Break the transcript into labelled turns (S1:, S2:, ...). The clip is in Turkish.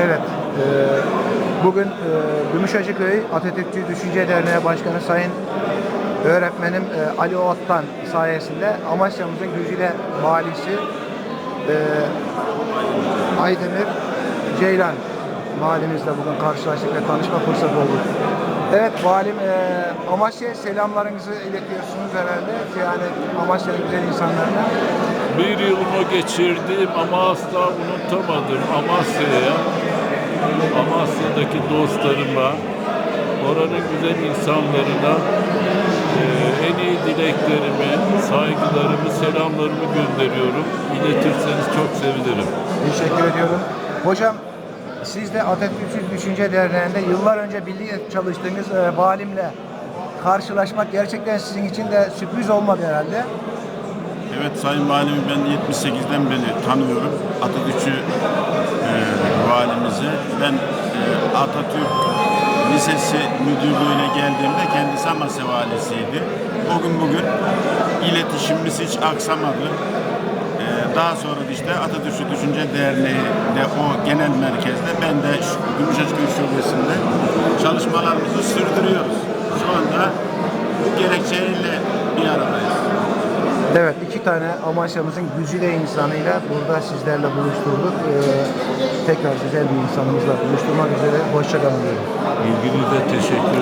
S1: Evet. e, bugün e, Gümüşhacıköy Atatürkçü Düşünce Derneği Başkanı Sayın öğretmenim e, Ali Oğat'tan sayesinde Amasya'mızın Güzide valisi e, Aydemir Ceylan valimizle bugün karşılaştık ve tanışma fırsatı oldu. Evet valim e, Amasya'ya selamlarınızı iletiyorsunuz herhalde. Yani Amasya'nın güzel insanlarına.
S2: Bir yılımı geçirdim ama asla unutamadım Amasya'ya. Amasya'daki dostlarıma, oranın güzel insanlarına eee, en iyi dileklerimi, saygılarımı, selamlarımı gönderiyorum. İletirseniz çok sevinirim.
S1: Teşekkür ediyorum. Hocam siz de Atatürkçü Düşünce Derneği'nde yıllar önce birlikte çalıştığınız e, valimle karşılaşmak gerçekten sizin için de sürpriz olmadı herhalde.
S3: Evet Sayın Valimi ben 78'den beri tanıyorum. Atatürkçü e, valimizi. Ben e, Atatürk Lisesi müdürlüğüne geldiğimde kendisi Amasya valisiydi. O gün bugün iletişimimiz hiç aksamadı. Daha sonra işte Atatürkçü Düşünce Derneği'nde o genel merkezde ben de şu Gümüşhacıköy Şubesi'nde çalışmalarımızı sürdürüyoruz. Şu anda bu gerekçeyle bir aradayız.
S1: Evet iki tane Amasya'mızın güzide insanıyla burada sizlerle buluşturduk. Ee, tekrar güzel bir insanımızla buluşturmak üzere. Hoşçakalın diyorum.
S2: İlginize teşekkür